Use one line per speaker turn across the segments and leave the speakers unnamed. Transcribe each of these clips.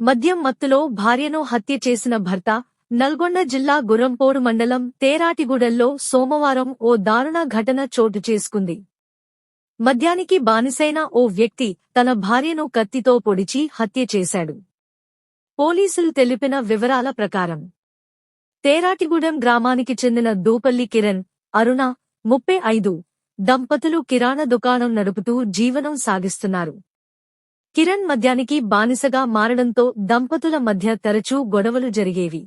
మద్యం మత్తులో భార్యను హత్య చేసిన భర్త నల్గొండ జిల్లా గుర్రంపోడు మండలం తేరాటిగూడెల్లో సోమవారం ఓ దారుణ ఘటన చోటు చేసుకుంది. మద్యానికి బానిసైన ఓ వ్యక్తి తన భార్యను కత్తితో పొడిచి హత్య చేశాడు. పోలీసులు తెలిపిన వివరాల ప్రకారం తేరాటిగూడెం గ్రామానికి చెందిన దూపల్లి కిరణ్ అరుణ ముప్పై ఐదు దంపతులు కిరాణా దుకాణం నడుపుతూ జీవనం సాగిస్తున్నారు. కిరణ్ మద్యానికి బానిసగా మారడంతో దంపతుల మధ్య తరచూ గొడవలు జరిగేవి.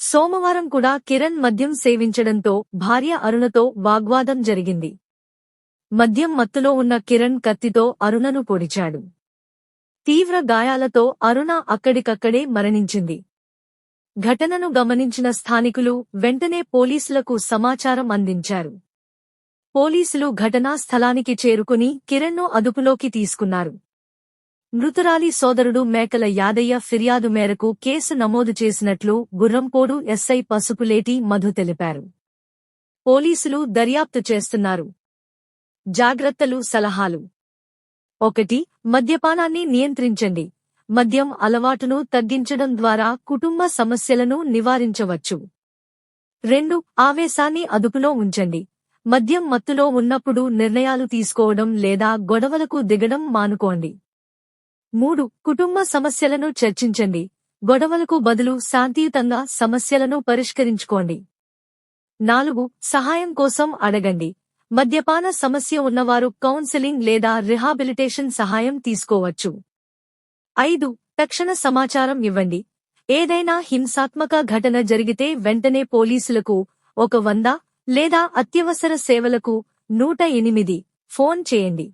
సోమవారం కూడా కిరణ్ మద్యం సేవించడంతో భార్య అరుణతో వాగ్వాదం జరిగింది. మద్యం మత్తులో ఉన్న కిరణ్ కత్తితో అరుణను పొడిచాడు. తీవ్ర గాయాలతో అరుణ అక్కడికక్కడే మరణించింది. ఘటనను గమనించిన స్థానికులు వెంటనే పోలీసులకు సమాచారం అందించారు. పోలీసులు ఘటనా స్థలానికి చేరుకుని కిరణ్ను అదుపులోకి తీసుకున్నారు. మృతురాలి సోదరుడు మేకల యాదయ్య ఫిర్యాదు మేరకు కేసు నమోదు చేసినట్లు గుర్రంపోడు ఎస్ఐ పసుపులేటి మధు తెలిపారు. పోలీసులు దర్యాప్తు చేస్తున్నారు. జాగ్రత్తలు సలహాలు. ఒకటి మద్యపానాన్ని నియంత్రించండి. మద్యం అలవాటును తగ్గించడం ద్వారా కుటుంబ సమస్యలను నివారించవచ్చు. రెండు ఆవేశాన్ని అదుపులో ఉంచండి. మద్యం మత్తులో ఉన్నప్పుడు నిర్ణయాలు తీసుకోవడం లేదా గొడవలకు దిగడం మానుకోండి. మూడు కుటుంబ సమస్యలను చర్చించండి. గొడవలకు బదులు శాంతియుతంగా సమస్యలను పరిష్కరించుకోండి. నాలుగు సహాయం కోసం అడగండి. మద్యపాన సమస్య ఉన్నవారు కౌన్సెలింగ్ లేదా రిహాబిలిటేషన్ సహాయం తీసుకోవచ్చు. ఐదు తక్షణ సమాచారం ఇవ్వండి. ఏదైనా హింసాత్మక ఘటన జరిగితే వెంటనే పోలీసులకు ఒక వంద లేదా అత్యవసర సేవలకు నూట ఎనిమిది. ఫోన్ చేయండి.